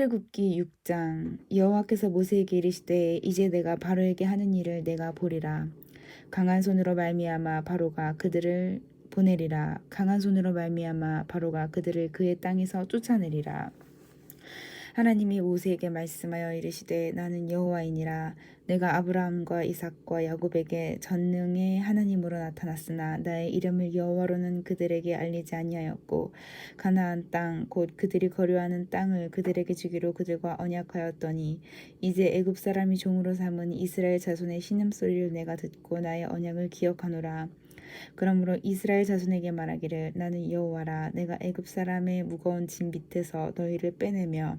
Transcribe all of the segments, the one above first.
출애굽기 6장 여호와께서 모세에게 이르시되 이제 내가 바로에게 하는 일을 내가 보리라. 강한 손으로 말미암아 바로가 그들을 보내리라. 강한 손으로 말미암아 바로가 그들을 그의 땅에서 쫓아내리라 하나님이 모세에게 말씀하여 이르시되 나는 여호와이니라. 내가 아브라함과 이삭과 야곱에게 전능의 하나님으로 나타났으나 나의 이름을 여호와로는 그들에게 알리지 아니하였고 가나안 땅 곧 그들이 거류하는 땅을 그들에게 주기로 그들과 언약하였더니 이제 애굽 사람이 종으로 삼은 이스라엘 자손의 신음 소리를 내가 듣고 나의 언약을 기억하노라. 그러므로 이스라엘 자손에게 말하기를 나는 여호와라. 내가 애굽 사람의 무거운 짐 밑에서 너희를 빼내며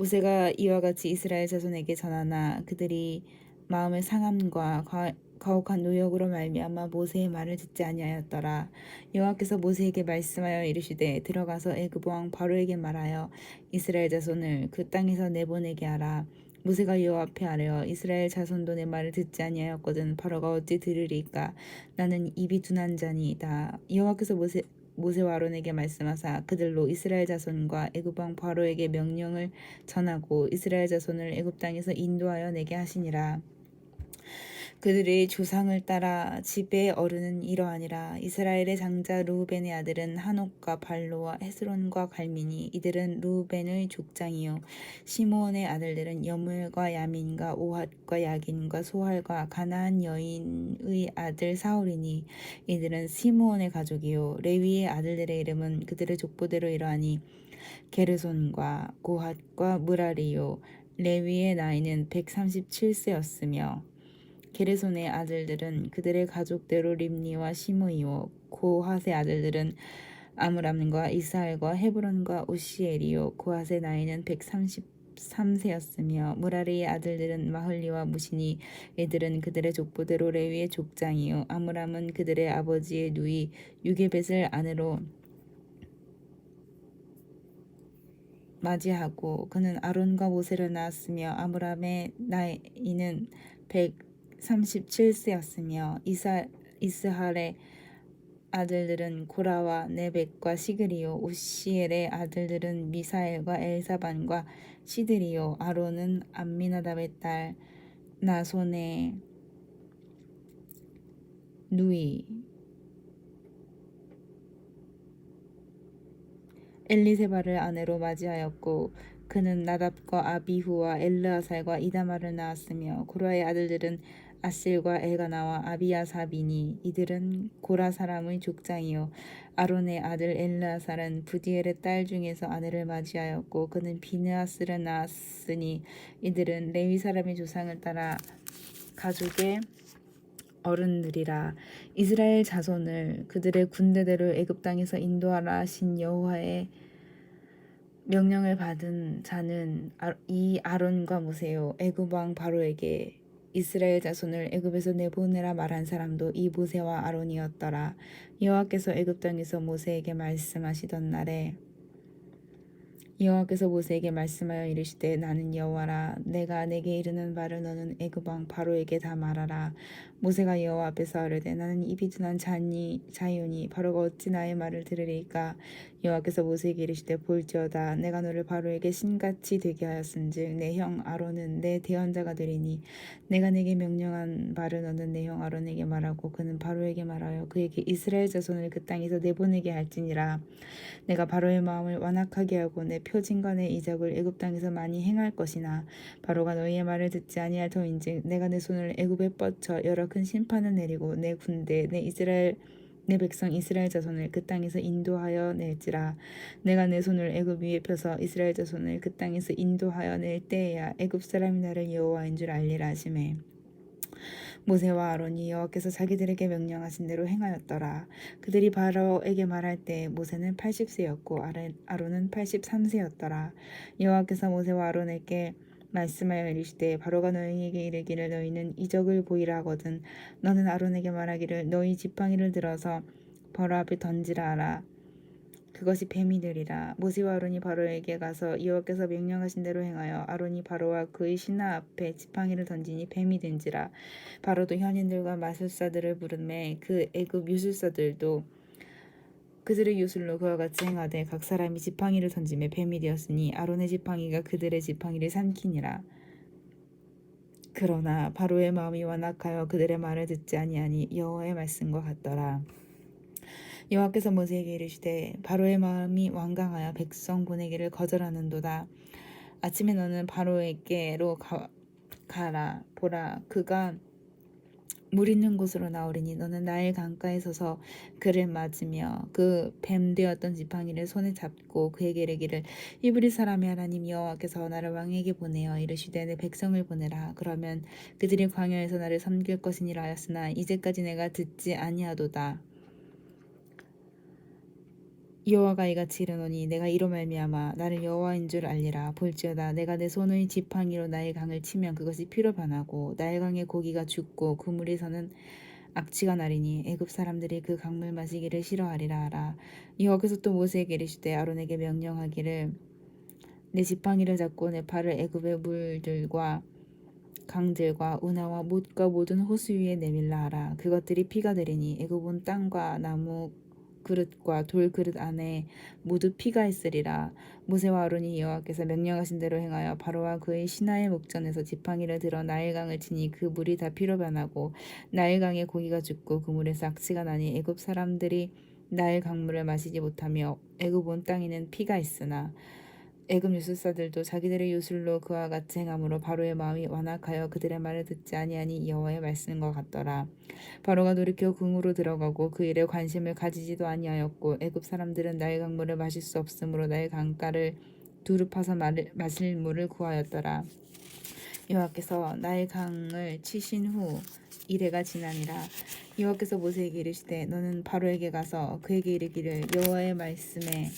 모세가 이와 같이 이스라엘 자손에게 전하나 그들이 마음의 상함과 과- 가혹한 노역으로 말미암아 모세의 말을 듣지 아니하였더라. 여호와께서 모세에게 말씀하여 이르시되 들어가서 애굽 왕 바로에게 말하여 이스라엘 자손을 그 땅에서 내보내게 하라. 모세가 여호와 앞에 아뢰어 이스라엘 자손도 내 말을 듣지 아니하였거든 바로가 어찌 들으리까? 나는 입이 둔한 자니이다. 여호와께서 모세 모세와 아론에게 말씀하사 그들로 이스라엘 자손과 애굽 왕 바로에게 명령을 전하고 이스라엘 자손을 애굽 땅에서 인도하여 내게 하시니라 그들의 조상을 따라 집의 어른은 이러하니라 이스라엘의 장자 루벤의 아들은 한옥과 발로와 헤스론과 갈민이 이들은 루벤의 족장이요. 시므온의 아들들은 여물과 야민과 오핫과 야긴과 소할과 가나안 여인의 아들 사울이니 이들은 시므온의 가족이요. 레위의 아들들의 이름은 그들의 족보대로 이러하니 게르손과 고핫과 무라리요. 레위의 나이는 137세였으며 게르손의 아들들은 그들의 가족대로 림니와 시므이요 고핫의 아들들은 아므람과 이스라엘과 헤브론과 오시엘이요 고핫의 나이는 133세였으며 무라리의 아들들은 마흘리와 무시니 이들은 그들의 족보대로 레위의 족장이요 아므람은 그들의 아버지의 누이 유게벳을 아내로 맞이하고 그는 아론과 모세를 낳았으며 아므람의 나이는 137세였으며 이사 이스할의 아들들은 고라와 네벡과 시그리요 오시엘의 아들들은 미사엘과 엘사반과 시드리요 아론은 암미나답의 딸 나손의 누이. 엘리세바를 아내로 맞이하였고 그는 나답과 아비후와 엘르아살과 이다말을 낳았으며 고라의 아들들은 아실과 엘가나와 아비아사비니 이들은 고라 사람의 족장이요. 아론의 아들 엘르아살은 부디엘의 딸 중에서 아내를 맞이하였고 그는 비느아스를 낳았으니 이들은 레위 사람의 조상을 따라 가족의 어른들이라. 이스라엘 자손을 그들의 군대대로 애굽 땅에서 인도하라 하신 여호와의 명령을 받은 자는 아- 이 아론과 모세요. 애굽 왕 바로에게 이스라엘 자손을 애굽에서 내보내라 말한 사람도 이 모세와 아론이었더라. 여호와께서 애굽 땅에서 모세에게 말씀하시던 날에 여호와께서 모세에게 말씀하여 이르시되 나는 여호와라 내가 내게 이르는 말을 너는 애굽 왕 바로에게 다 말하라. 모세가 여호와 앞에서 아뢰되 나는 입이 둔한 자니 자이오니 바로가 어찌 나의 말을 들으리까? 여호와께서 모세에게 이르시되 볼지어다 내가 너를 바로에게 신같이 되게 하였은즉 내 형 아론은 내 대언자가 되리니 내가 내게 명령한 말을 너는 내 형 아론에게 말하고 그는 바로에게 말하여 그에게 이스라엘 자손을 그 땅에서 내보내게 할지니라. 내가 바로의 마음을 완악하게 하고 내내 이적을 애굽 땅에서 많이 행할 것이나 바로가 너희의 말을 듣지 아니할 터인즉 내가 내 손을 애굽에 뻗쳐 여러 큰 심판을 내리고 내 군대 내 이스라엘 내 백성 이스라엘 자손을 그 땅에서 인도하여 낼지라. 내가 내 손을 애굽 위에 펴서 이스라엘 자손을 그 땅에서 인도하여 낼 때에야 애굽 사람이 나를 여호와인 줄 알리라 하시매 모세와 아론이 여호와께서 자기들에게 명령하신 대로 행하였더라. 그들이 바로에게 말할 때 모세는 80세였고 아론은 83세였더라. 여호와께서 모세와 아론에게 말씀하여 이르시되 바로가 너희에게 이르기를 너희는 이적을 보이라 하거든 너는 아론에게 말하기를 너희 지팡이를 들어서 바로 앞에 던지라 하라 그것이 뱀이 되리라. 모세와 아론이 바로에게 가서 여호와께서 명령하신 대로 행하여 아론이 바로와 그의 신하 앞에 지팡이를 던지니 뱀이 된지라. 바로도 현인들과 마술사들을 부르매 그 애굽 유술사들도 그들의 유술로 그와 같이 행하되 각 사람이 지팡이를 던짐에 뱀이 되었으니 아론의 지팡이가 그들의 지팡이를 삼키니라. 그러나 바로의 마음이 완악하여 그들의 말을 듣지 아니하니 여호와의 말씀과 같더라 여호와께서 모세에게 이르시되 바로의 마음이 완강하여 백성 보내기를 거절하는도다. 아침에 너는 바로에게로 가, 가라. 보라 그가 물 있는 곳으로 나오리니 너는 나일 강가에 서서 그를 맞으며 그 뱀 되었던 지팡이를 손에 잡고 그에게 이르기를 이브리 사람의 하나님 여호와께서 나를 왕에게 보내어 이르시되 내 백성을 보내라. 그러면 그들이 광야에서 나를 섬길 것이니라 하였으나 이제까지 내가 듣지 아니하도다 여호와가 이같이 이르노니 내가 이로 말미암아 나를 여호와인 줄 알리라. 볼지어다 내가 내 손의 지팡이로 나의 강을 치면 그것이 피로 변하고 나의 강의 고기가 죽고 그 물에서는 악취가 나리니 애굽 사람들이 그 강물 마시기를 싫어하리라 하라. 여호와께서 또 모세에게 이르시되 아론에게 명령하기를 내 지팡이를 잡고 내 팔을 애굽의 물들과 강들과 운하와 못과 모든 호수 위에 내밀라 하라. 그것들이 피가 되리니 애굽 온 땅과 나무 그릇과 돌 그릇 안에 모두 피가 있으리라. 모세와 아론이 여호와께서 명령하신 대로 행하여 바로와 그의 신하의 목전에서 지팡이를 들어 나일강을 치니 그 물이 다 피로 변하고 나일강의 고기가 죽고 그 물에서 악취가 나니 애굽 사람들이 나일 강물을 마시지 못하며 애굽 온 땅에는 피가 있으나 애굽 유술사들도 자기들의 유술로 그와 같이 행함으로 바로의 마음이 완악하여 그들의 말을 듣지 아니하니 여호와의 말씀과 같더라. 바로가 돌이켜 궁으로 들어가고 그 일에 관심을 가지지도 아니하였고 애굽 사람들은 나의 강물을 마실 수 없으므로 나의 강가를 두루 파서 마실 물을 구하였더라. 여호와께서 나의 강을 치신 후 이래가 지나니라 여호와께서 모세에게 이르시되 너는 바로에게 가서 그에게 이르기를 여호와의 말씀에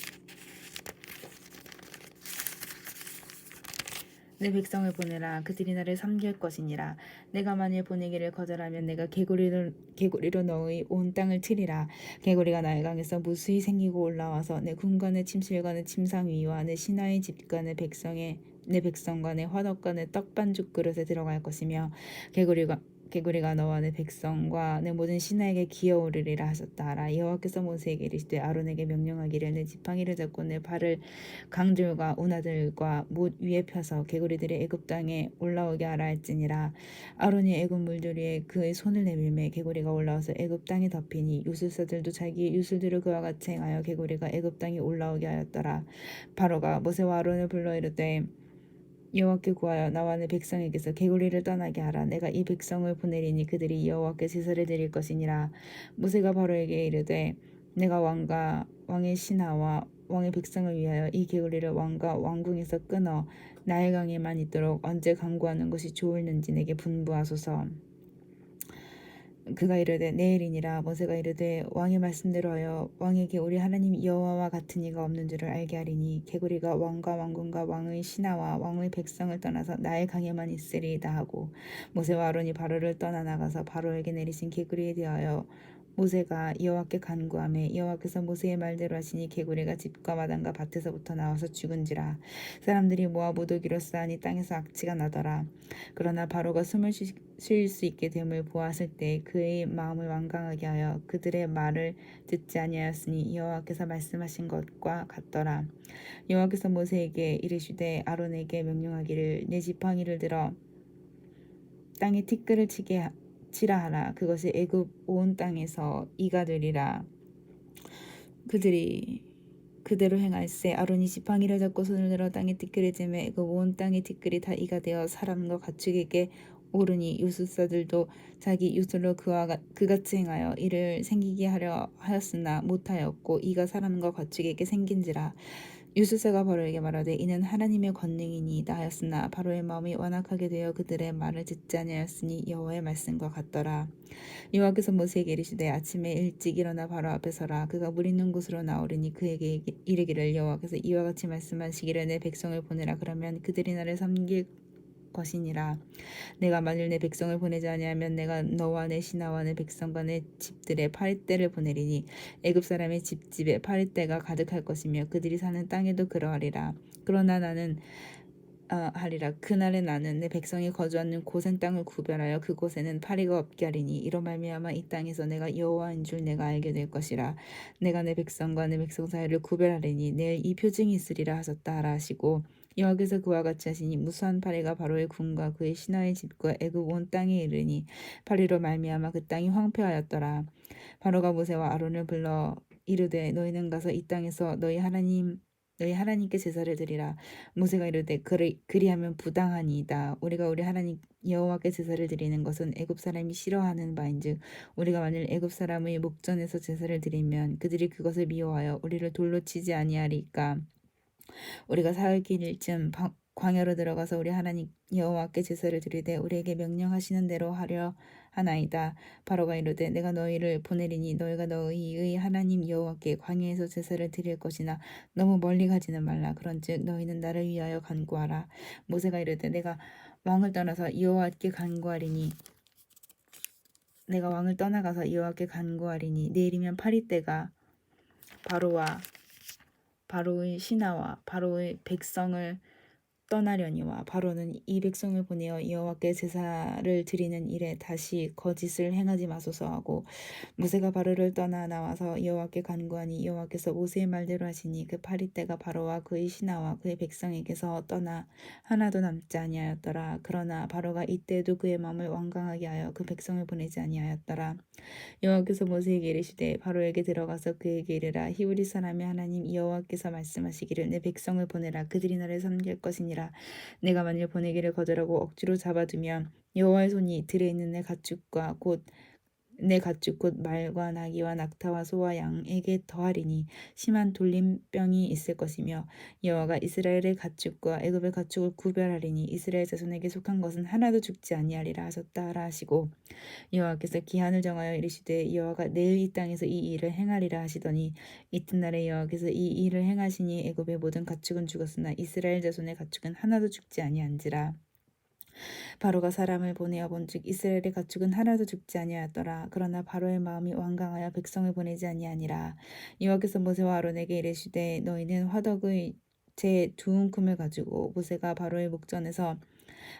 내 백성을 보내라. 그들이 나를 섬길 것이니라. 내가 만일 보내기를 거절하면 내가 개구리로 개구리로 너의 온 땅을 치리라. 개구리가 나의 강에서 무수히 생기고 올라와서 내 군관의 침실과 내 침상 위와 내 신하의 내 백성의 내 화덕과 내 떡반죽 그릇에 들어갈 것이며 개구리가 개구리가 너와 내 백성과 내 모든 신하에게 기어오르리라 하셨다 하라. 여호와께서 모세에게 이르시되 아론에게 명령하기를 내 지팡이를 잡고 내 발을 강들과 운하들과 못 위에 펴서 개구리들이 애굽 땅에 올라오게 하라 할지니라. 아론이 애굽 물들 위에 그의 손을 내밀매 개구리가 올라와서 애굽 땅에 덮이니 유술사들도 자기의 유술들을 그와 같이 행하여 개구리가 애굽 땅에 올라오게 하였더라. 바로가 모세와 아론을 불러 이르되 여호와께 구하여 나와 내 백성에게서 개구리를 떠나게 하라. 내가 이 백성을 보내리니 그들이 여호와께 제사를 드릴 것이니라. 모세가 바로에게 이르되 내가 왕과 왕의 신하와 왕의 백성을 위하여 이 개구리를 왕과 왕궁에서 끊어 나의 강에만 있도록 언제 강구하는 것이 좋을는지 내게 분부하소서. 그가 이르되 내일이니라. 모세가 이르되 왕의 말씀대로 하여 왕에게 우리 하나님 여호와와 같은 이가 없는 줄을 알게 하리니 개구리가 왕과 왕궁과 왕의 신하와 왕의 백성을 떠나서 나의 강에만 있으리이다 하고 모세와 아론이 바로를 떠나 나가서 바로에게 내리신 개구리에 대하여 모세가 여호와께 간구하매 여호와께서 모세의 말대로 하시니 개구리가 집과 마당과 밭에서부터 나와서 죽은지라. 사람들이 모아 못 오기로 싸니 땅에서 악취가 나더라. 그러나 바로가 숨을 쉴 수 있게 됨을 보았을 때 그의 마음을 완강하게 하여 그들의 말을 듣지 아니하였으니 여호와께서 말씀하신 것과 같더라. 여호와께서 모세에게 이르시되 아론에게 명령하기를 내 지팡이를 들어 땅에 티끌을 치게 치라 하라. 그것이 애굽 온 땅에서 이가 되리라. 그들이 그대로 행할세 아론이 지팡이를 잡고 손을 들어 땅에 티끌을 재매 애굽 온 땅의 티끌이 다 이가 되어 사람과 가축에게 오르니 유술사들도 자기 유술로 그와 그같이 행하여 이를 생기게 하려 하였으나 못하였고 이가 사람과 가축에게 생긴지라 유수사가 바로에게 말하되 이는 하나님의 권능이니이다 하였으나 바로의 마음이 완악하게 되어 그들의 말을 듣지 아니하였으니 여호와의 말씀과 같더라. 여호와께서 모세에게 이르시되 아침에 일찍 일어나 바로 앞에 서라. 그가 물 있는 곳으로 나오리니 그에게 이르기를 여호와께서 이와 같이 말씀하시기를 내 백성을 보내라. 그러면 그들이 나를 섬길 것이니라. 내가 만일 내 백성을 보내지 아니하면 내가 너와 내 신하와 내 백성과 내 집들의 파리떼를 보내리니 애굽 사람의 집집에 파리떼가 가득할 것이며 그들이 사는 땅에도 그러하리라. 그러나 나는 아, 하리라. 그날에 나는 내 백성이 거주하는 고센 땅을 구별하여 그곳에는 파리가 없게 하리니 이로 말미암아 이 땅에서 내가 여호와인 줄 내가 알게 될 것이라. 내가 내 백성과 내 백성 사이를 구별하리니 내일 이 표징이 있으리라 하셨다 하라 하시고 여호와께서 그와 같이 하시니 무수한 파리가 바로의 군과 그의 신하의 집과 애굽 온 땅에 이르니 파리로 말미암아 그 땅이 황폐하였더라. 바로가 모세와 아론을 불러 이르되 너희는 가서 이 땅에서 너희 하나님 너희 하나님께 제사를 드리라. 모세가 이르되 그리, 그리하면 부당하니이다. 우리가 우리 하나님 여호와께 제사를 드리는 것은 애굽 사람이 싫어하는 바인즉 우리가 만일 애굽 사람의 목전에서 제사를 드리면 그들이 그것을 미워하여 우리를 돌로 치지 아니하리까 우리가 사흘길쯤 광야로 들어가서 우리 하나님 여호와께 제사를 드리되 우리에게 명령하시는 대로 하려 하나이다. 바로가 이르되 내가 너희를 보내리니 너희가 너희의 하나님 여호와께 광야에서 제사를 드릴 것이나 너무 멀리 가지는 말라. 그런즉 너희는 나를 위하여 간구하라. 모세가 이르되 내가 왕을 떠나서 여호와께 간구하리니 내가 왕을 떠나가서 여호와께 간구하리니 내일이면 파리 때가 바로와 바로의 신하와 바로의 백성을 떠나려니와 바로는 이 백성을 보내어 여호와께 제사를 드리는 일에 다시 거짓을 행하지 마소서 하고 모세가 바로를 떠나 나와서 여호와께 간구하니 여호와께서 모세의 말대로 하시니 그 파리떼가 바로와 그의 신하와 그의 백성에게서 떠나 하나도 남지 아니하였더라. 그러나 바로가 이때도 그의 마음을 완강하게 하여 그 백성을 보내지 아니하였더라. 여호와께서 모세에게 이르시되 바로에게 들어가서 그에게 이르라. 히브리 사람의 하나님 여호와께서 말씀하시기를 내 백성을 보내라. 그들이 나를 섬길 것이니라 내가 만일 보내기를 거절하고 억지로 잡아두면 여호와의 손이 들에 있는 내 가축과 곧 내 가축 곧 말과 나귀와 낙타와 소와 양에게 더하리니 심한 돌림병이 있을 것이며 여호와가 이스라엘의 가축과 애굽의 가축을 구별하리니 이스라엘 자손에게 속한 것은 하나도 죽지 아니하리라 하셨다 하라 하시고 여호와께서 기한을 정하여 이르시되 여호와가 내일 이 땅에서 이 일을 행하리라 하시더니 이튿날에 여호와께서 이 일을 행하시니 애굽의 모든 가축은 죽었으나 이스라엘 자손의 가축은 하나도 죽지 아니한지라 바로가 사람을 보내어 본즉 이스라엘의 가축은 하나도 죽지 아니하였더라. 그러나 바로의 마음이 완강하여 백성을 보내지 아니하니라. 여호와께서 모세와 아론에게 이르시되 너희는 화덕의 제 두 움큼을 가지고 모세가 바로의 목전에서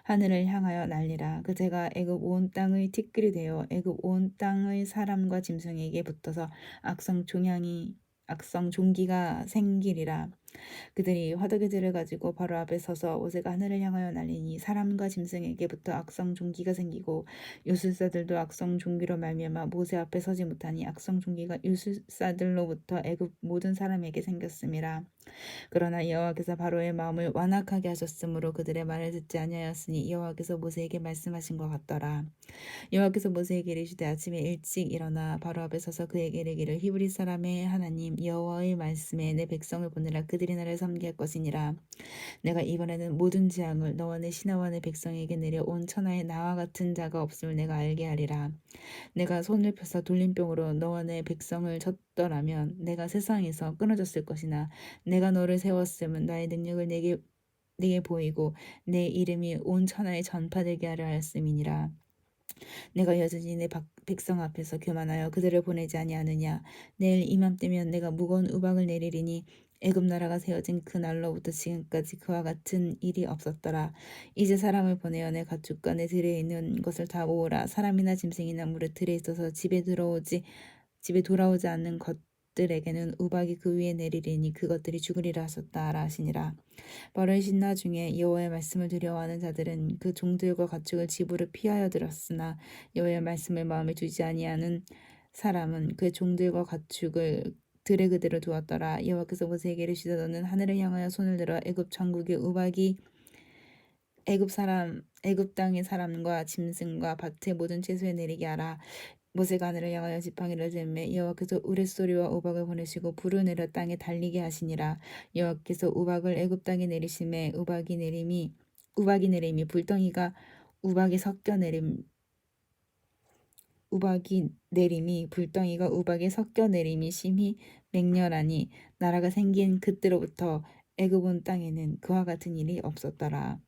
하늘을 향하여 날리라. 그 제가 애굽 온 땅의 티끌이 되어 애굽 온 땅의 사람과 짐승에게 붙어서 악성 종양이 악성 종기가 생기리라. 그들이 화덕의들을 가지고 바로 앞에 서서 오세가 하늘을 향하여 날리니 사람과 짐승에게부터 악성 종기가 생기고 유술사들도 악성 종기로 말미암아 모세 앞에 서지 못하니 악성 종기가 유술사들로부터 애굽 모든 사람에게 생겼음이라. 그러나 여호와께서 바로의 마음을 완악하게 하셨으므로 그들의 말을 듣지 아니하였으니 여호와께서 모세에게 말씀하신 것 같더라. 여호와께서 모세에게 이르시되 아침에 일찍 일어나 바로 앞에 서서 그에게 이르기를 히브리 사람의 하나님 여호와의 말씀에 내 백성을 보내라 그들 이 나를 섬길 것이니라. 내가 이번에는 모든 재앙을 너와 내 신하와 내 백성에게 내려 온 천하에 나와 같은 자가 없음을 내가 알게 하리라. 내가 손을 펴서 돌림병으로 너와 내 백성을 쳤더라면 내가 세상에서 끊어졌을 것이나 내가 너를 세웠음은 나의 능력을 내게 내게 보이고 내 이름이 온 천하에 전파되게 하려 하였음이니라. 내가 여전히 내 백성 앞에서 교만하여 그들을 보내지 아니하느냐. 내일 이맘때면 내가 무거운 우박을 내리리니 애굽 나라가 세워진 그 날로부터 지금까지 그와 같은 일이 없었더라. 이제 사람을 보내어 내 가축과 내 들에 있는 것을 다 모으라. 사람이나 짐승이나 물에 들에 있어서 집에 들어오지 집에 돌아오지 않는 것 들에게는 우박이 그 위에 내리리니 그것들이 죽으리라 하셨다 라 하시니라. 바로의 신나 중에 여호와의 말씀을 두려워하는 자들은 그 종들과 가축을 집으로 피하여 들었으나 여호와의 말씀을 마음에 두지 아니하는 사람은 그 종들과 가축을 들에 그대로 두었더라. 여호와께서 모세에게 이르시되 너는 하늘을 향하여 손을 들어 애굽 전국의 우박이 애굽 사람 애굽 땅의 사람과 짐승과 밭의 모든 채소에 내리게 하라. 모세가 하늘을 향하여 지팡이를 들매 여호와께서 우레소리와 우박을 보내시고 불을 내려 땅에 달리게 하시니라 여호와께서 우박을 애굽 땅에 내리심에 우박이 내림이 우박이 내림이 불덩이가 우박에 섞여 내림 우박이 내림이 불덩이가 우박에 섞여 내림이 심히 맹렬하니 나라가 생긴 그때로부터 애굽 온 땅에는 그와 같은 일이 없었더라.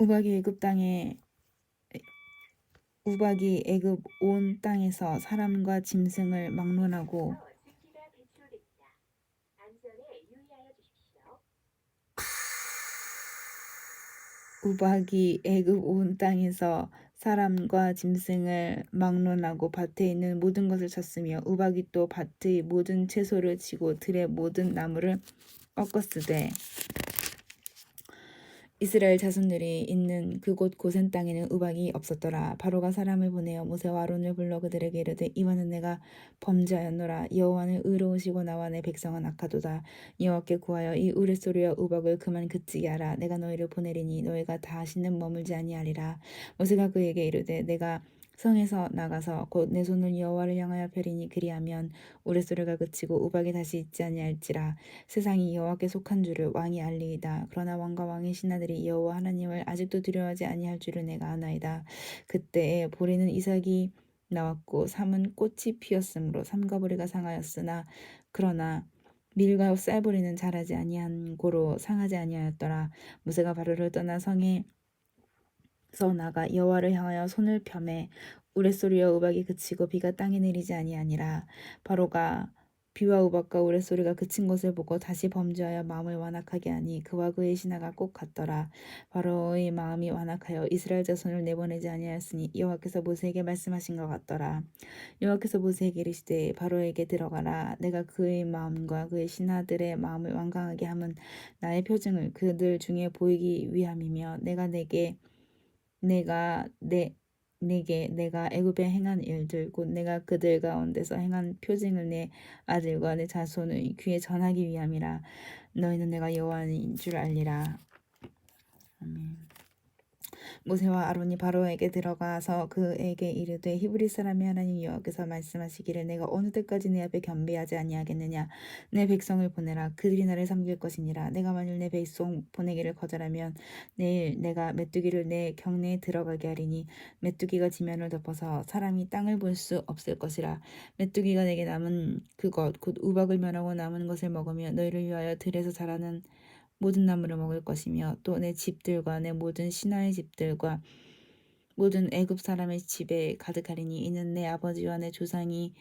우박이 애굽 땅에 우박이 애굽 온 땅에서 사람과 짐승을 막론하고. 우박이 애굽 온 땅에서 사람과 짐승을 막론하고 밭에 있는 모든 것을 쳤으며 우박이 또 밭의 모든 채소를 치고 들의 모든 나무를 꺾었으되 이스라엘 자손들이 있는 그곳 고센 땅에는 우박이 없었더라. 바로가 사람을 보내어 모세와 아론을 불러 그들에게 이르되 이와는 내가 범죄하였노라. 여호와는 의로우시고 나와 내 백성은 악하도다. 여호와께 구하여 이 우레소리와 우박을 그만 그치게 하라. 내가 너희를 보내리니 너희가 다시는 머물지 아니하리라. 모세가 그에게 이르되 내가 성에서 나가서 곧 내 손을 여호와를 향하여 펴리니 그리하면 우레소리가 그치고 우박이 다시 있지 아니할지라. 세상이 여호와께 속한 줄을 왕이 알리이다. 그러나 왕과 왕의 신하들이 여호와 하나님을 아직도 두려워하지 아니할 줄을 내가 아나이다. 그때에 보리는 이삭이 나왔고 삼은 꽃이 피었으므로 삼가 보리가 상하였으나 그러나 밀과 쌀보리는 자라지 아니한 고로 상하지 아니하였더라. 모세가 바로를 떠나 성에 서 나가 여호와를 향하여 손을 펴매 우레소리와 우박이 그치고 비가 땅에 내리지 아니하니라. 바로가 비와 우박과 우레소리가 그친 것을 보고 다시 범죄하여 마음을 완악하게 하니 그와 그의 신하가 꼭 같더라. 바로의 마음이 완악하여 이스라엘 자손을 내보내지 아니하였으니 여호와께서 모세에게 말씀하신 것 같더라. 여호와께서 모세에게 이르시되 바로에게 들어가라. 내가 그의 마음과 그의 신하들의 마음을 완강하게 함은 나의 표징을 그들 중에 보이기 위함이며 내가 내게 내가 내 내게 내가 애굽에 행한 일들 곧 내가 그들 가운데서 행한 표징을 내 아들과 내 자손의 귀에 전하기 위함이라 너희는 내가 여호와인 줄 알리라 아멘. 모세와 아론이 바로에게 들어가서 그에게 이르되 히브리 사람이 하나님 여호와께서 말씀하시기를 내가 어느 때까지 내 앞에 겸비하지 아니하겠느냐? 내 백성을 보내라. 그들이 나를 섬길 것이니라. 내가 만일 내 백성 보내기를 거절하면 내일 내가 메뚜기를 내 경내에 들어가게 하리니 메뚜기가 지면을 덮어서 사람이 땅을 볼 수 없을 것이라. 메뚜기가 내게 남은 그것 곧 우박을 멸하고 남은 것을 먹으며 너희를 위하여 들에서 자라는 모든 나무를 먹을 것이며 또 내 집들과 내 모든 신하의 집들과 모든 애굽 사람의 집에 가득하리니 이는 내 아버지와 내 조상이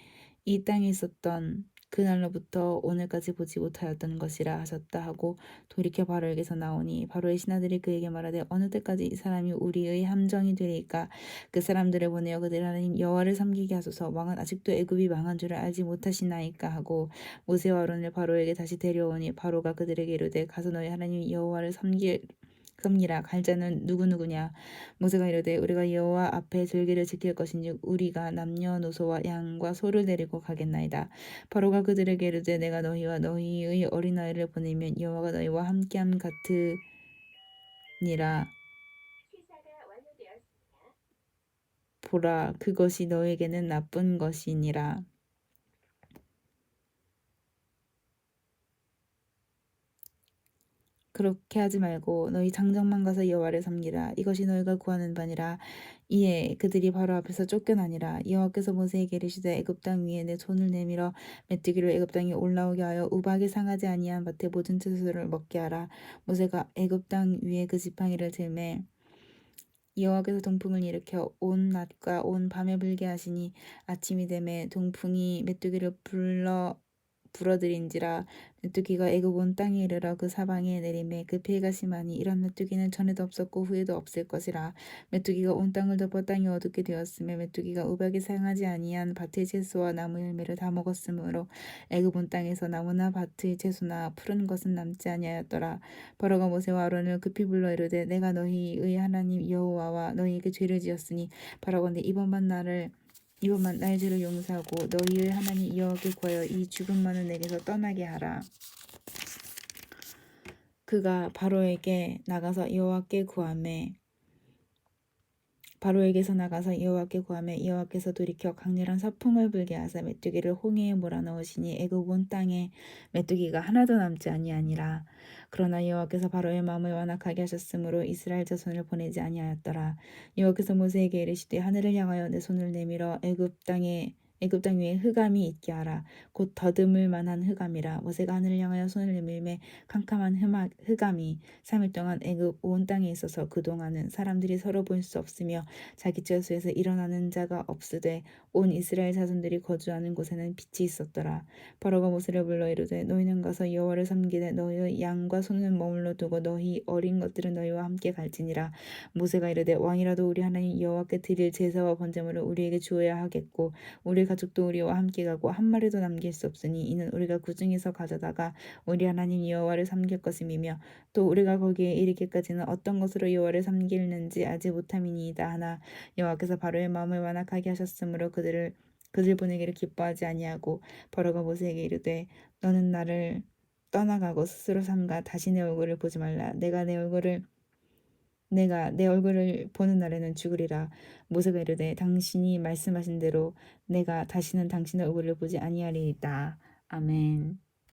이 땅에 있었던 그날로부터 오늘까지 보지 못하였던 것이라 하셨다 하고 돌이켜 바로에게서 나오니 바로의 신하들이 그에게 말하되 어느 때까지 이 사람이 우리의 함정이 되리까? 그 사람들을 보내어 그들 하나님 여호와를 섬기게 하소서. 왕은 아직도 애굽이 망한 줄을 알지 못하시나이까? 하고 모세와 아론을 바로에게 다시 데려오니 바로가 그들에게 이르되 가서 너희 하나님 여호와를 섬길 섬기라 갈 자는 누구누구냐. 모세가 이르되 우리가 여호와 앞에 절기를 지킬 것인즉 우리가 남녀노소와 양과 소를 데리고 가겠나이다. 바로가 그들에게 이르되 내가 너희와 너희의 어린아이를 보내면 여호와가 너희와 함께함 같으니라. 보라 그것이 너에게는 나쁜 것이니라 그렇게 하지 말고 너희 장정만 가서 여호와를 섬기라. 이것이 너희가 구하는 바니라. 이에 그들이 바로 앞에서 쫓겨나니라. 여호와께서 모세에게 이르시되 애굽 땅 위에 내 손을 내밀어 메뚜기를 애굽 땅에 올라오게 하여 우박이 상하지 아니한 밭의 모든 채소를 먹게 하라. 모세가 애굽 땅 위에 그 지팡이를 들매 여호와께서 동풍을 일으켜 온 낮과 온 밤에 불게 하시니 아침이 되매 동풍이 메뚜기를 불러 불어들인지라 메뚜기가 애굽 온 땅에 이르러 그 사방에 내림에 그 피해가 심하니 이런 메뚜기는 전에도 없었고 후에도 없을 것이라. 메뚜기가 온 땅을 덮어 땅이 어둡게 되었으며 메뚜기가 우박이 상하지 아니한 밭의 채소와 나무 열매를 다 먹었으므로 애굽 온 땅에서 나무나 밭의 채소나 푸른 것은 남지 아니하였더라. 바로가 모세와 아론을 급히 불러 이르되 내가 너희의 하나님 여호와와 너희에게 죄를 지었으니 바라건대 이번만 나를 이번만 나의 죄를 용서하고 너희의 하나님 여호와께 구하여 이 죽음만을 내게서 떠나게 하라. 그가 바로에게 나가서 여호와께 구하매 바로에게서 나가서 여호와께 구하매 여호와께서 돌이켜 강렬한 서풍을 불게 하사 메뚜기를 홍해에 몰아넣으시니 애굽 온 땅에 메뚜기가 하나도 남지 아니하니라. 그러나 여호와께서 바로의 마음을 완악하게 하셨으므로 이스라엘 자손을 보내지 아니하였더라. 여호와께서 모세에게 이르시되 하늘을 향하여 내 손을 내밀어 애굽 땅에 애굽 땅 위에 흑암이 있게 하라. 곧 더듬을 만한 흑암이라. 모세가 하늘을 향하여 손을 내밀매 캄캄한 흑암, 흑암이 3일 동안 애굽 온 땅에 있어서 그동안은 사람들이 서로 볼 수 없으며 자기 저수에서 일어나는 자가 없으되 온 이스라엘 자손들이 거주하는 곳에는 빛이 있었더라. 바로가 모세를 불러 이르되 너희는 가서 여호와를 섬기되 너희의 양과 소는 머물러 두고 너희 어린 것들은 너희와 함께 갈지니라. 모세가 이르되 왕이라도 우리 하나님 여호와께 드릴 제사와 번제물을 우리에게 주어야 하겠고 우리 가족도 우리와 함께 가고 한 마리도 남길 수 없으니 이는 우리가 그 중에서 가져다가 우리 하나님 여호와를 섬길 것임이며 또 우리가 거기에 이르기까지는 어떤 것으로 여호와를 섬기는지 알지 못함이니이다 하나 여호와께서 바로의 마음을 완악하게 하셨으므로 그들을 그들 보내기를 기뻐하지 아니하고 바로가 모세에게 이르되 너는 나를 떠나가고 스스로 삼가 다시 내 얼굴을 보지 말라. 내가 내 얼굴을 내가 내 얼굴을 보는 날에는 죽으리라. 모세가 이르되 당신이 말씀하신 대로 내가 다시는 당신의 얼굴을 보지 아니하리이다. 아멘